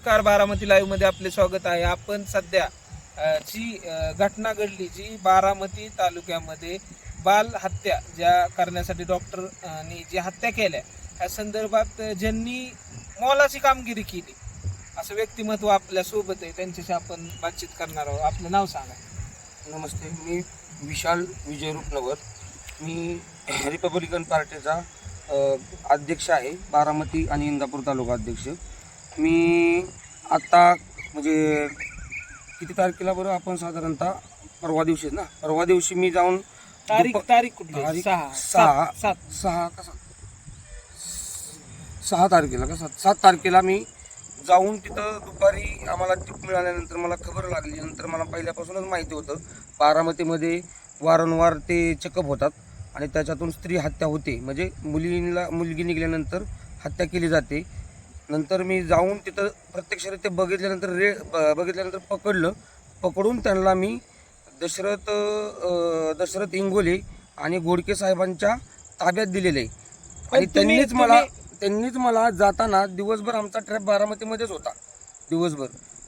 नमस्कार बारामती लाईव्हमध्ये आपले स्वागत आहे. आपण सध्या जी घटना घडली जी बारामती तालुक्यामध्ये बाल हत्या ज्या करण्यासाठी डॉक्टरनी जी हत्या केल्या त्या संदर्भात ज्यांनी मोलाची कामगिरी केली असं व्यक्तिमत्व आपल्यासोबत आहे. त्यांच्याशी आपण बातचीत करणार आहोत. आपलं नाव सांगा. नमस्ते मी विशाल विजय रूपनगर. मी रिपब्लिकन पार्टीचा अध्यक्ष आहे. बारामती आणि इंदापूर तालुका अध्यक्ष. मी आत्ता म्हणजे किती तारखेला बरं आपण साधारणतः परवा दिवशी ना? परवा दिवशी मी जाऊन तारीख दुपा- तारीख कुठली? तारीख सहा. सहा. सात. सात. सहा का सात? सहा तारखेला का सात? सात तारखेला मी जाऊन तिथं दुपारी आम्हाला टीप मिळाल्यानंतर मला खबर लागली. नंतर मला पहिल्यापासूनच माहिती होतं. बारामतीमध्ये वारंवार ते चेकअप होतात आणि त्याच्यातून स्त्री हत्या होते. म्हणजे मुलीला मुलगी निघाल्यानंतर हत्या केली जाते. नंतर मी जाऊन तिथं प्रत्यक्षरित्या बघितल्यानंतर रे ब- बघितल्यानंतर पकडलं. पकडून त्यांना मी दशरथ अं, दशरथ इंगोले आणि गोडके साहेबांच्या ताब्यात दिलेले. आणि पण तुम्ही- त्यांनीच मला त्यांनीच मला जाताना दिवसभर आमचा ट्रॅप बारामतीमध्येच होता. दिवसभर.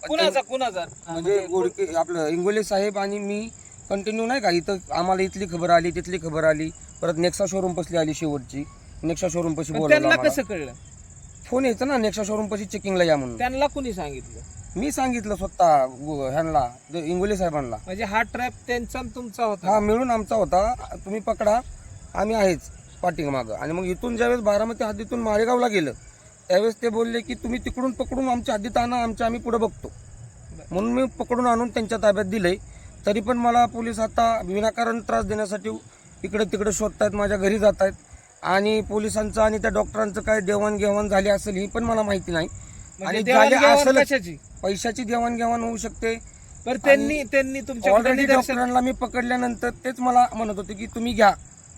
कुणाचा कुणाचा? म्हणजे गोडके आपलं इंगोले साहेब आणि मी कंटिन्यू नाही का? इथं आम्हाला इथली खबर आली तिथली खबर आली. परत नेक्सा शोरूम पसली आली शेवटची. नेक्सा शोरूम पशी बोलायला त्यांना आम्हाला. कसं कळलं? फोन यायचा ना नेक्सा शोरूम पशी चेकिंगला या म्हणून. त्यांना कुणी सांगितलं? मी सांगितलं स्वतः गो- ह्यांना द- इंगोले साहेबांना. म्हणजे हा ट्रॅप त्यांचा आणि तुमचा होता. हा मिळून आमचा होता. तुम्ही पकडा आम्ही आहेच पाठीग मागं आणि मग इथून ज्यावेळेस बारामती हद्दीतून माळेगावला गेलं त्यावेळेस ते बोलले की तुम्ही तिकडून पकडून आमच्या हद्दीत आणा आमच्या आम्ही पुढे बघतो. म्हणून मी पकडून आणून त्यांच्या ताब्यात दिलंय. तरी पण मला पोलीस आता विनाकारण त्रास देण्यासाठी इकडे तिकडे शोधतायत माझ्या घरी जात आहेत आणि पोलिसांचं आणि त्या डॉक्टरांचं काय देवाणघेवाण झाली असेल ही पण मला माहिती नाही. म्हणजे आणि देवाणघेवाण कशाची? पैशाची देवाणघेवाण होऊ शकते. बरं त्यांनी त्यांनी ऑलरेडी डॉक्टरांना मी पकडल्यानंतर तेच मला म्हणत होते की तुम्ही घ्या.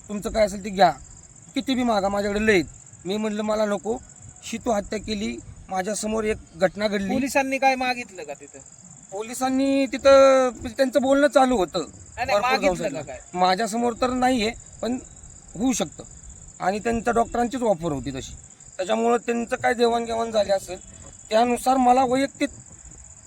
तुमचं काय असेल ते घ्या. किती बी मागा माझ्याकडे लयत मी म्हणलं मला नको. शितू हत्या केली. माझ्यासमोर एक घटना घडली. पोलिसांनी काय मागितलं का तिथं? पोलिसांनी तिथं त्यांचं बोलणं चालू होतं. नाही, नाही, भरपूर मागितलं जाऊन का सांगितलं. काय? माझ्यासमोर तर नाहीये पण होऊ शकतं. आणि त्यांच्या डॉक्टरांचीच ऑफर होती तशी. त्याच्यामुळं त्यांचं काय देवाणघेवाण झाली असेल त्यानुसार मला वैयक्तिक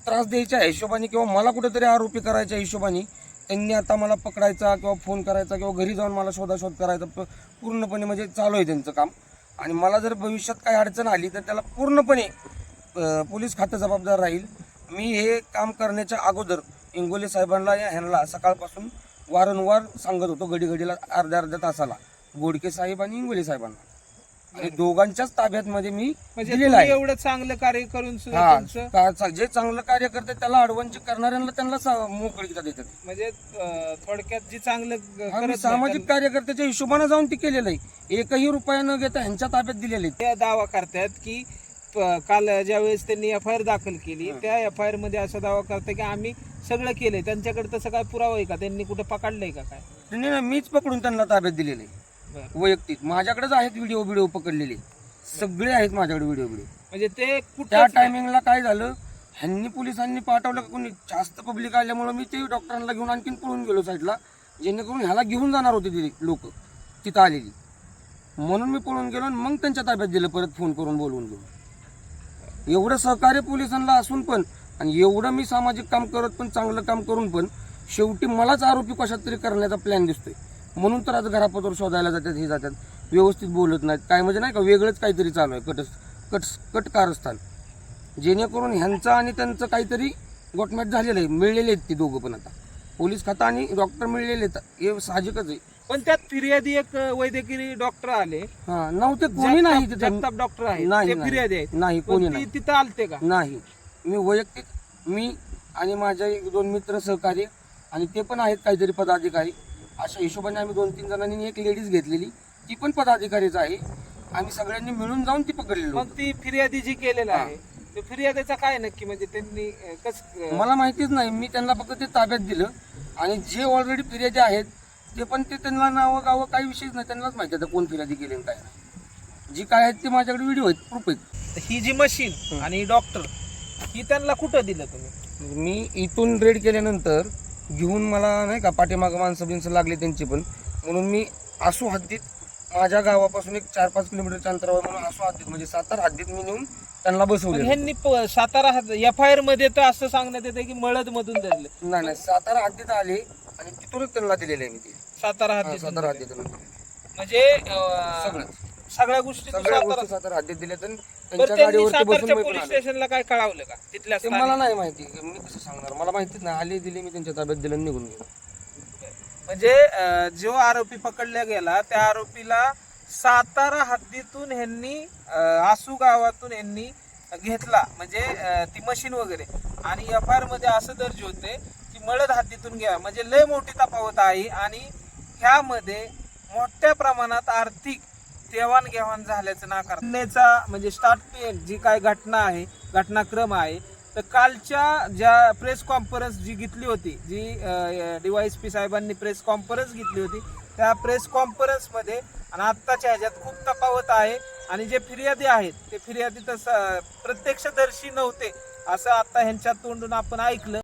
त्रास द्यायच्या हिशोबाने किंवा मला कुठेतरी आरोपी करायच्या हिशोबाने त्यांनी आता मला पकडायचा किंवा फोन करायचा किंवा घरी जाऊन मला शोधाशोध करायचा प- पूर्णपणे म्हणजे चालू आहे त्यांचं काम. आणि मला जर भविष्यात काही अडचण आली तर त्याला पूर्णपणे पोलीस खातं जबाबदार राहील. मी हे काम करण्याच्या अगोदर इंगोले साहेबांना या ह्यांना सकाळपासून वारंवार सांगत होतो घडी घडीला अर्ध्या अर्ध्या तासाला. गोडके साहेब आणि इंगोले साहेबांना. आणि दोघांच्याच ताब्यात मध्ये मी म्हणजे दिलेलं तुम्ही आहे. एवढं चांगलं कार्य करून सुद्धा हा तुमचं का- चा- जे चांगलं कार्य करते त्याला अडवणची करणाऱ्यांना त्यांना सा- मोकळीकता देतात. म्हणजे अं, थोडक्यात जे चांगलं ग- हा, करत मी नाही सामाजिक कार्यकर्त्याच्या हिशोबाने जाऊन ती केलेलं आहे. एकही रुपया न घेता ह्यांच्या ताब्यात दिलेले ते दावा करतात की प- काल ज्यावेळेस त्यांनी एफ आय आर दाखल केली त्या एफ आय आरमध्ये असा दावा करतात की आम्ही सगळं केलंय. त्यांच्याकडे तसं काय पुरावा आहे का? त्यांनी कुठे पकडलंय का काय? त्यांनी ना मीच पकडून त्यांना ताब्यात दिलेले बरं. वैयक्तिक. माझ्याकडेच आहेत व्हिडिओ व्हिडिओ पकडलेले. सगळे आहेत माझ्याकडे व्हिडिओ व्हिडिओ म्हणजे ते त्या कुठं टायमिंगला काय झालं? ह्यांनी पोलिसांनी पाठवलं का कोणी? जास्त पब्लिक आल्यामुळे मी ते डॉक्टरांना घेऊन आणखीन पळून गेलो साईडला जेणेकरून ह्याला घेऊन जाणार होते ते लोक. तिथं आलेली. म्हणून मी पळून गेलो आणि मग त्यांच्या ताब्यात दिलं. परत फोन करून बोलवून घेऊन एवढं सहकार्य पोलिसांना असून पण आणि एवढं मी सामाजिक काम करत पण चांगलं काम करून पण शेवटी मलाच आरोपी कशात तरी करण्याचा प्लॅन दिसतोय. म्हणून तर आज घरापतवर शोधायला जातात हे जातात. व्यवस्थित बोलत नाहीत. काय म्हणजे नाही का वेगळंच काहीतरी चालू आहे कट कट कट कारस्थान जेणेकरून ह्यांचं आणि त्यांचं काहीतरी गोटमॅट झालेलं आहे मिळलेले आहेत ती दोघं पण आता. पोलीस खाता आणि डॉक्टर मिळलेले आहेत. हे साहजिकच आहे. पण त्यात फिर्यादी एक वैद्यकीय डॉक्टर आले. हा नव्हते कोणी नाही जगताप तिथं. जगताप डॉक्टर आहे नाही, ते नाही. फिर्यादी आहेत. नाही पण कोणी ती नाही. तिथं आलते का? नाही. मी वैयक्तिक मी आणि माझे एक दोन मित्र सहकार्य आणि ते पण आहेत काहीतरी पदाधिकारी. अशा हिशोबाने आम्ही दोन तीन जणांनी एक लेडीज घेतलेली. ती पण पदाधिकारीच आहे. आम्ही सगळ्यांनी मिळून जाऊन ती पकडलेली. मग ती फिर्यादी जी केलेलं आहे ते फिर्यादीचा काय नक्की? म्हणजे त्यांनी अं, कस अं, मला माहितीच नाही. मी त्यांना फक्त ते ताब्यात दिलं. आणि जे ऑलरेडी फिर्यादी आहेत ते पण ते त्यांना नावं गावं काही विषयच नाही. त्यांनाच माहिती आता कोण फिर्यादी केली आणि काय नाही. जी काय आहेत ते माझ्याकडे व्हिडिओ आहेत. प्रूफ आहेत. ही जी मशीन आणि डॉक्टर ही त्यांना कुठं दिलं तुम्ही? मी इथून रेड केल्यानंतर घेऊन मला नाही का पाठीमागं माणसं बिनसं लागले त्यांची पण. म्हणून मी आसू हद्दीत माझ्या गावापासून एक चार पाच किलोमीटरच्या अंतरावर म्हणून आसू हद्दीत म्हणजे सातारा हद्दीत मी नेऊन त्यांना बसवले ह्यांनी प- सातारा एफ आय आरमध्ये तर असं सांगण्यात येते की मळद मधून धरले. नाही नाही सातारा हद्दीत आले आणि तिथूनच त्यांना दिलेले आहे मी ते. सातारा हा, हद्दीतून सातारा धरले. हद्दीतून म्हणजे अं, सगळं सगळ्या गोष्टी तू सगळ्या सातारा गोष्टी सातारा हद्दीत दिल्या तर बरं त्यांच्या त्यांनी गाडीवरती बसून सातारच्या मी पण पोलीस आलो. स्टेशनला काय कळवलं का? तिथल्या ते स्थानिक? मला नाही माहिती. मी कसं सांगणार? मला माहितीच नाही. आले दिले मी त्यांच्या ताब्यात दिलं आणि निघून गेलो. म्हणजे अं, जो आरोपी पकडला गेला त्या आरोपीला सातारा हद्दीतून ह्यांनी अं, आसू गावातून ह्यांनी घेतला. म्हणजे अं, ती मशीन वगैरे. आणि एफ आय आरमध्ये असं दर्ज होते की मळद हद्दीतून घ्या. म्हणजे लय मोठी तफावत आहे आणि ह्यामध्ये मोठ्या प्रमाणात आर्थिक देवाणघेवाण झाल्याचं नाकारण्याचा म्हणजे स्टार्ट जी काय घटना आहे घटनाक्रम आहे तर कालच्या ज्या प्रेस कॉन्फरन्स जी घेतली होती जी डीवायस पी साहेबांनी प्रेस कॉन्फरन्स घेतली होती त्या प्रेस कॉन्फरन्समध्ये आणि आत्ताच्या ह्याच्यात खूप तफावत आहे आणि जे फिर्यादी आहेत ते फिर्यादी तसं प्रत्यक्षदर्शी नव्हते असं आता ह्यांच्या तोंडून आपण ऐकलं.